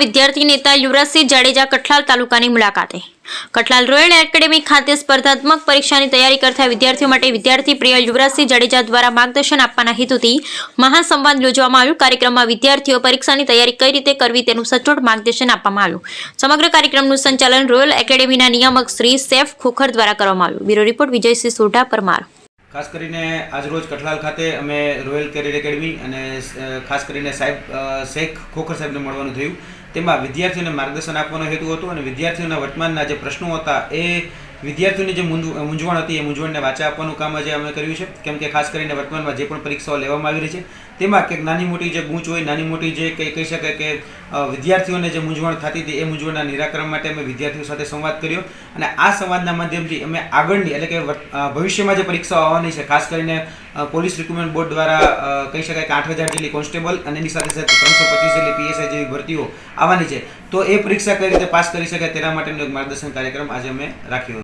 વિદ્યાર્થી નેતા યુવરાજસિંહ જાડેજા કઠલાલ તાલુકાની મુલાકાતે. કઠલાલ રોયલ એકેડેમી ખાતે સ્પર્ધાત્મક પરીક્ષાની તૈયારી કરતા વિદ્યાર્થીઓ માટે વિદ્યાર્થી પ્રિય યુવરાજસિંહ જાડેજા દ્વારા માર્ગદર્શન આપવાના હેતુથી મહાસંવાદ યોજવામાં આવ્યું. કાર્યક્રમમાં વિદ્યાર્થીઓ પરીક્ષાની તૈયારી કઈ રીતે કરવી તેનું સચોટ માર્ગદર્શન આપવામાં આવ્યું. સમગ્ર કાર્યક્રમનું સંચાલન રોયલ એકેડેમીના નિયામક શ્રી સેફ ખોખર દ્વારા કરવામાં આવ્યું. Bureau report Vijaysinh Sodha Parmar. ખાસ કરીને આજરોજ કઠલાલ ખાતે અમે રોયલ કેરિયર એકેડમી અને ખાસ કરીને સાહેબ શેખ ખોખર સાહેબને મળવાનું થયું. તેમાં વિદ્યાર્થીઓને માર્ગદર્શન આપવાનો હેતુ હતો અને વિદ્યાર્થીઓના વર્તમાનના જે પ્રશ્નો હતા એ વિદ્યાર્થીઓની જે મૂંઝ- મૂંઝવણ હતી એ મૂંઝવણને વાચા આપવાનું કામ આજે અમે કર્યું છે. કેમ કે ખાસ કરીને વર્તમાનમાં જે પણ પરીક્ષાઓ લેવામાં આવી રહી છે, તેમાં કંઈક નાની મોટી જે ગૂંચ હોય, નાની મોટી જે કંઈ કહી શકાય કે વિદ્યાર્થીઓને જે મૂંઝવણ થતી હતી, એ મૂંઝવણના નિરાકરણ માટે અમે વિદ્યાર્થીઓ સાથે સંવાદ કર્યો અને આ સંવાદના માધ્યમથી અમે આગળની, એટલે કે ભવિષ્યમાં જે પરીક્ષાઓ આવવાની છે, ખાસ કરીને પોલીસ રિક્રુટમેન્ટ બોર્ડ દ્વારા કહી શકાય કે આઠ હજાર જેટલી કોન્સ્ટેબલ અને એની સાથે સાથે ત્રણસો પચીસ જેટલી પીએસઆઈ જેવી ભરતીઓ આવવાની છે, તો એ પરીક્ષા કઈ રીતે પાસ કરી શકાય તેના માટેનો એક માર્ગદર્શન કાર્યક્રમ આજે અમે રાખ્યો